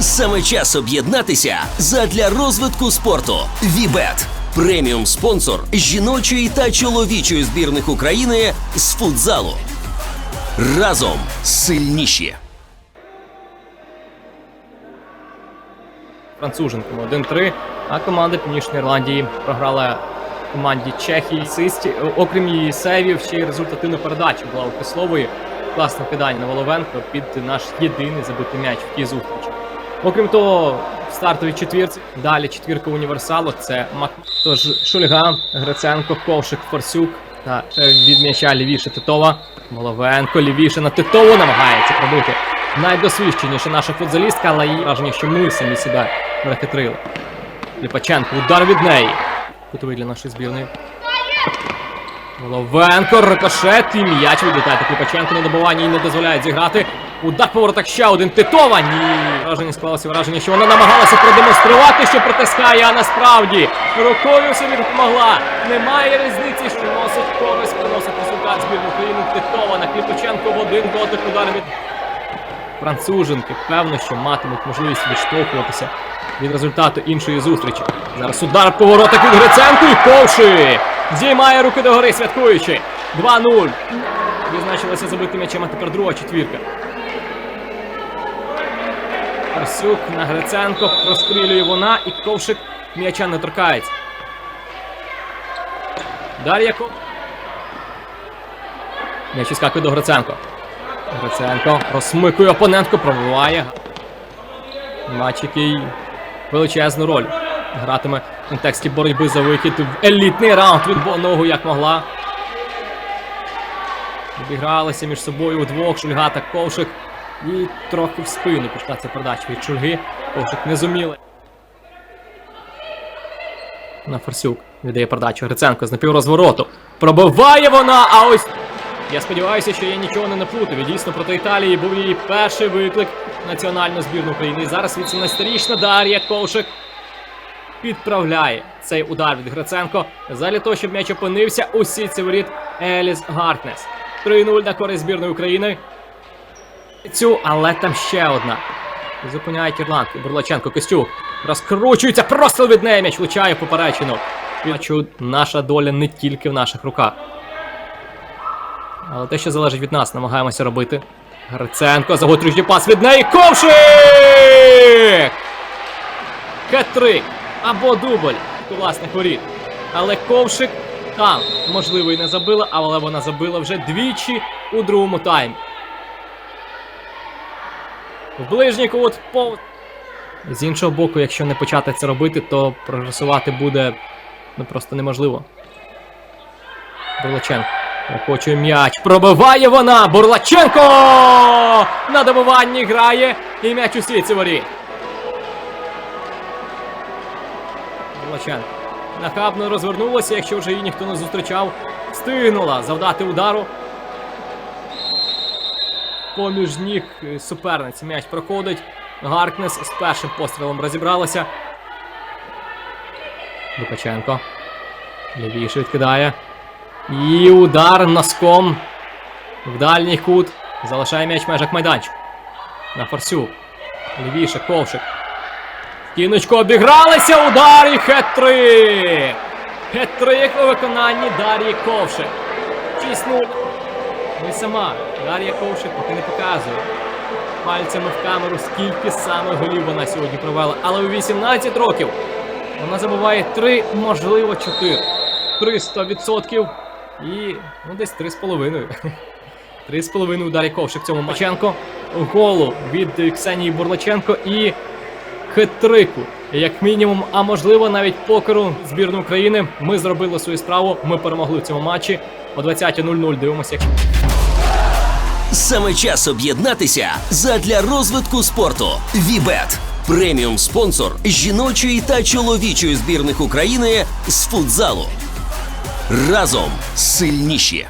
Саме час об'єднатися задля розвитку спорту. Вібет преміум спонсор жіночої та чоловічої збірних України з футзалу. Разом сильніші. француженками 1-3, а команда Північної Ірландії програла команді Чехії. Систі, окрім її сейвів, ще й результативну передачу була у Кислової. Класне кидання на Воловенко під наш єдиний забитий м'яч в тій зустрічі. Окрім того, в стартовій четвірці далі четвірка універсалу це Мак. Тож Шульга, Гриценко, Ковшик, Форсюк та е, від м'яча лівіше Титова. Воловенко лівіше на Титову намагається пробити. Найдосвідченіша наша футзалістка, але її враження, що ми самі себе перехитрили. Ліпаченко, удар від неї. Кутовий для нашої збірної. Головенко, рикошет і м'яч відлітає. Так Ліпаченко на добуванні їй не дозволяють зіграти. Удар повороток ще один. Титова. Ні. Враження склалося враження, що вона намагалася продемонструвати, що притискає, а насправді рукою собі допомогла. Немає різниці, що носить користь, приносить результат збірної України. Титова на Кліпаченко в один дотик удар від француженки. Певно, що матимуть можливість відштовхуватися від результату іншої зустрічі. Зараз удар повороток від Гриценко і Ковши. Здіймає руки догори, святкуючи. 2-0. Відзначилася забитим м'ячем, а тепер друга четвірка. Парсюк на Гриценко прострілює вона, і ковшик м'яча не торкається. Дар'я Ко... М'яч іскакує до Гриценко. Гриценко розсмикує опонентку, пробиває. Матч, який величезну роль гратиме в контексті боротьби за вихід в елітний раунд від ногу як могла. Обігралися між собою удвох Шульга та Ковшик. І трохи в спину пішла ця передача від Шульги. Ковшик не зуміли. На Форсюк віддає передачу Гриценко з напіврозвороту. Пробиває вона, а ось я сподіваюся, що я нічого не наплутав. Дійсно, проти Італії був її перший виклик національну збірну України. І зараз 18-річна Дар'я Ковшик підправляє цей удар від Гриценко задля того, щоб м'яч опинився у сітці воріт Еліс Гартнес. 3-0 на користь збірної України. Цю, але там ще одна. Зупиняють ірландки. Бурлаченко Костюк. Розкручується, просто від неї м'яч влучає поперечину. Бачу, наша доля не тільки в наших руках. Але те, що залежить від нас, намагаємося робити. Гриценко, заготрюючий пас від неї. Ковшик! Хет-трик або дубль у власних воріт. Але ковшик там, можливо, і не забила, але вона забила вже двічі у другому таймі. В ближній кут по. З іншого боку, якщо не почати це робити, то прогресувати буде ну, просто неможливо. Бурлаченко. Прокочує м'яч. Пробиває вона! Бурлаченко! На добиванні грає і м'яч у світі воріт. Бурлаченко. Нахабно розвернулася, якщо вже її ніхто не зустрічав. Встигнула завдати удару. Поміж ніг суперниці м'яч проходить. Гаркнес з першим пострілом розібралася. Лукаченко. Лівіше відкидає. І удар носком в дальній кут. Залишає м'яч в межах майданчику. На форсю. Лівіше, ковшик. Кіночко обігралися, удар і хет-трик! Хет-трик у виконанні Дар'ї Ковшик. 6-0. Ну і сама Дар'я Ковшик поки не показує. Пальцями в камеру, скільки саме голів вона сьогодні провела. Але у 18 років вона забуває 3, можливо, 4. 300% і ну, десь 3,5. 3,5 ударі ковшик в цьому Маченко. Голу від Ксенії Бурлаченко і хитрику. Як мінімум, а можливо навіть покеру збірної України. Ми зробили свою справу. Ми перемогли в цьому матчі. О 20.00 дивимося. Саме час об'єднатися задля розвитку спорту. Вібет преміум спонсор жіночої та чоловічої збірних України з футзалу. Разом сильніші.